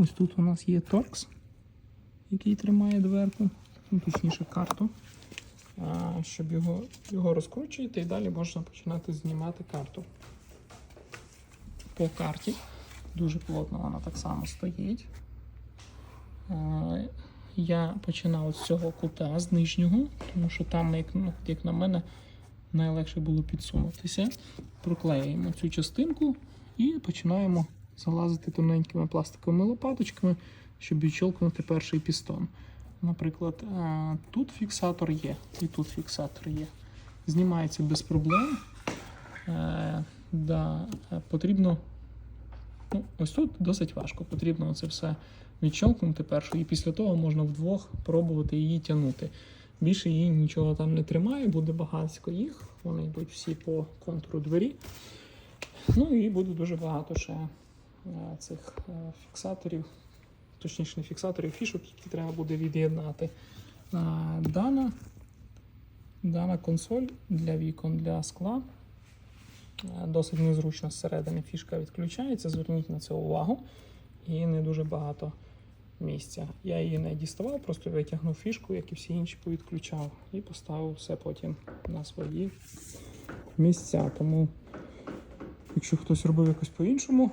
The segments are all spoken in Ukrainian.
Ось тут у нас є торкс, який тримає дверку, ну, точніше карту. Щоб його, його розкручуєте і далі можна починати знімати карту. По карті. Дуже плотно вона так само стоїть. Я починав з цього кута, з нижнього, тому що там, як, ну, як на мене, найлегше було підсунутися. Проклеюємо цю частинку і починаємо залазити тоненькими пластиковими лопаточками, щоб відщолкнути перший пістон. Наприклад, е, тут фіксатор є, і тут фіксатор є. Знімається без проблем. Е, Да, е, потрібно. Ну, ось тут досить важко. Потрібно це все відщолкнути першу, і після того можна вдвох пробувати її тягнути. Більше її нічого там не тримає, буде багатько їх. Вони йдуть всі по контуру двері. Ну і буде дуже багато ще цих е, фіксаторів, точніше не фіксаторів, фішок, які треба буде від'єднати. Е, Дана, дана консоль для вікон для скла. Е, Досить незручно зсередини фішка відключається. Зверніть на це увагу. І не дуже багато місця. Я її не діставав, просто витягнув фішку, як і всі інші повідключав, і поставив все потім на свої місця. Тому, якщо хтось робив якось по-іншому,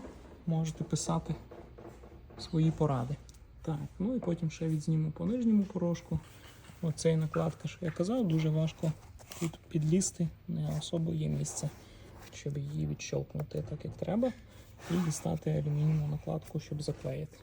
можете писати свої поради. Так, ну і потім ще відзніму по нижньому порошку. Оцей накладка, що я казав, дуже важко тут підлізти, не особо є місце, щоб її відщолкнути так, як треба, і дістати алюмінієву накладку, щоб заклеїти.